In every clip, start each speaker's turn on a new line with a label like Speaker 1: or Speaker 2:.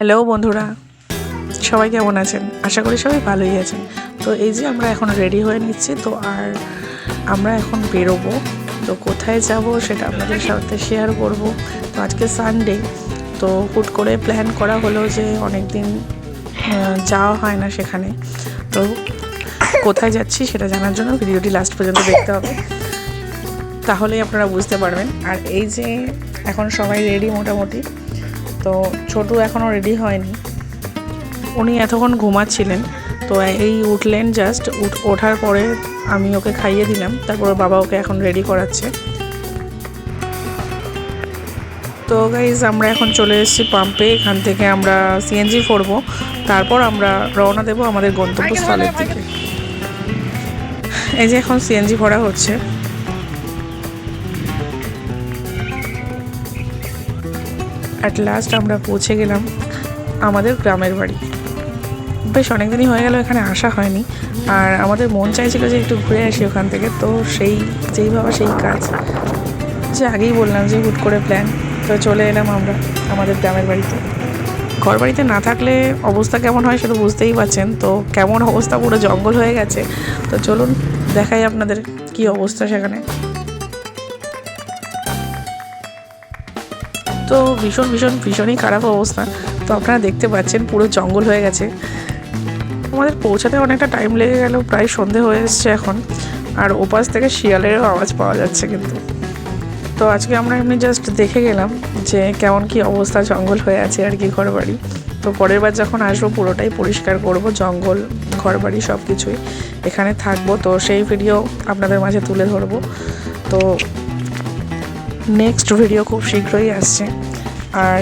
Speaker 1: Hello বন্ধুরা, সবাই কেমন আছেন? আশা করি সবাই ভালোই আছেন। তো এই যে আমরা এখন রেডি হয়ে নিচ্ছি, তো আর আমরা এখন বেরোবো। তো কোথায় যাব সেটা আপনাদের সাথে শেয়ার করব। তো আজকে সানডে তো হুট করে প্ল্যান করা হলো যে অনেক দিন যাওয়া হয় না সেখানে। তো কোথায় যাচ্ছি সেটা জানার জন্য ভিডিওটি লাস্ট পর্যন্ত দেখতে হবে। তাহলেই আপনারা বুঝতে পারবেন। আর এই যে এখন সবাই রেডি মোটামুটি। তো ছোটু এখনও রেডি হয়নি। উনি এতক্ষণ ঘুমাচ্ছিলেন, তো এই উঠলেন জাস্ট ওঠার পরে আমি ওকে খাইয়ে দিলাম, তারপর বাবা ওকে এখন রেডি করাচ্ছে। তো গাইজ আমরা এখন চলে এসেছি পাম্পে এখান থেকে আমরা সিএনজি করব তারপর আমরা রওনা দেবো আমাদের গন্তব্যস্থলের দিকে। এই যে এখন সিএনজি ভরা হচ্ছে। অ্যাট লাস্ট আমরা পৌঁছে গেলাম আমাদের গ্রামের বাড়ি। বেশ অনেকদিনই হয়ে গেল, এখানে আসা হয়নি। আর আমাদের মন চাইছিল যে একটু ঘুরে আসি ওখান থেকে, তো সেই, যেই ভাবা সেই কাজ। যে আগেই বললাম যে হুট করে প্ল্যান তো চলে এলাম আমরা আমাদের গ্রামের বাড়িতে। ঘর বাড়িতে না থাকলে অবস্থা কেমন হয় সেটা বুঝতেই পারছেন, তো কেমন অবস্থা পুরো জঙ্গল হয়ে গেছে। তো চলুন, দেখাই আপনাদের কি অবস্থা সেখানে। তো ভীষণ ভীষণ, ভীষণই খারাপ অবস্থা। তো আপনারা দেখতে পাচ্ছেন, পুরো জঙ্গল হয়ে গেছে। আমাদের পৌঁছাতে অনেকটা টাইম লেগে গেল, প্রায় সন্ধে হয়ে এসছে এখন। আর ওপাশ থেকে শিয়ালেরও আওয়াজ পাওয়া যাচ্ছে কিন্তু। তো আজকে আমরা এমনি জাস্ট দেখে গেলাম যে কেমন কি অবস্থা জঙ্গল হয়ে আছে আর কি ঘর বাড়ি তো পরের বার যখন আসব, পুরোটাই পরিষ্কার করব, জঙ্গল ঘর বাড়ি সব কিছুই এখানে থাকব, তো সেই ভিডিও আপনাদের মাঝে তুলে ধরবো। তো নেক্সট ভিডিও খুব শীঘ্রই আসছে। আর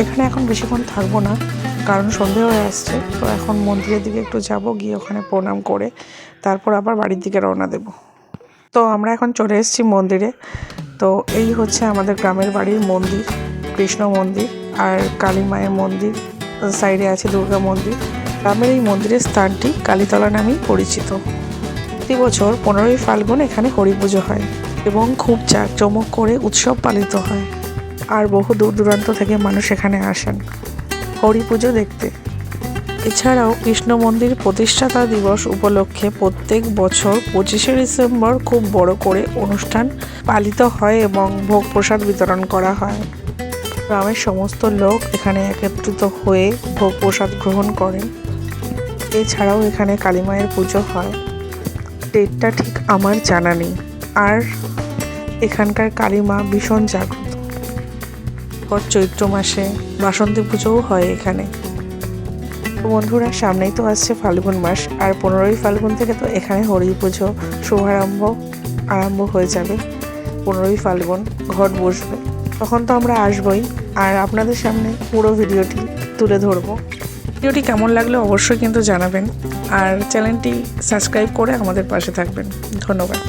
Speaker 1: এখানে এখন বেশিক্ষণ থাকব না, কারণ সন্ধে হয়ে আসছে, তো এখন মন্দিরের দিকে একটু যাব, গিয়ে ওখানে প্রণাম করে তারপর আবার বাড়ির দিকে রওনা দেব। তো আমরা এখন চলে এসেছি মন্দিরে। তো এই হচ্ছে আমাদের গ্রামের বাড়ির মন্দির, কৃষ্ণ মন্দির আর কালী মায়ের মন্দির, সাইডে আছে দুর্গা মন্দির। গ্রামের এই মন্দিরের স্থানটি কালীতলা নামেই পরিচিত। প্রতি বছর পনেরোই ফাল্গুন এখানে হরি পুজো হয়। এবং খুব জাঁকজমক করে উৎসব পালিত হয়। আর বহু দূর দূরান্ত থেকে মানুষ এখানে আসেন। হরি পুজো দেখতে। এছাড়াও কৃষ্ণ মন্দির প্রতিষ্ঠাতা দিবস উপলক্ষে প্রত্যেক বছর পঁচিশে ডিসেম্বর খুব বড় করে অনুষ্ঠান পালিত হয় এবং ভোগ প্রসাদ বিতরণ করা হয়। গ্রামের সমস্ত লোক এখানে একত্রিত হয়ে ভোগ প্রসাদ গ্রহণ করেন। এছাড়াও এখানে কালী মায়ের পুজো হয়। ডেটটা ঠিক আমার জানা নেই। আর এখানকার কালী মা ভীষণ জাগ্রত। পর চৈত্র মাসে বাসন্তী পুজোও হয় এখানে। তো বন্ধুরা, সামনেই তো আসছে ফাল্গুন মাস, আর পনেরোই ফাল্গুন থেকে তো এখানে হরি পুজো শুভারম্ভ আরম্ভ হয়ে যাবে। পনেরোই ফাল্গুন ঘট বসবে। তখন তো আমরা আসবই, আর আপনাদের সামনে পুরো ভিডিওটি তুলে ধরবো। ভিডিওটি কেমন লাগল অবশ্যই কিন্তু জানাবেন, আর চ্যানেলটি সাবস্ক্রাইব করে আমাদের পাশে থাকবেন। ধন্যবাদ।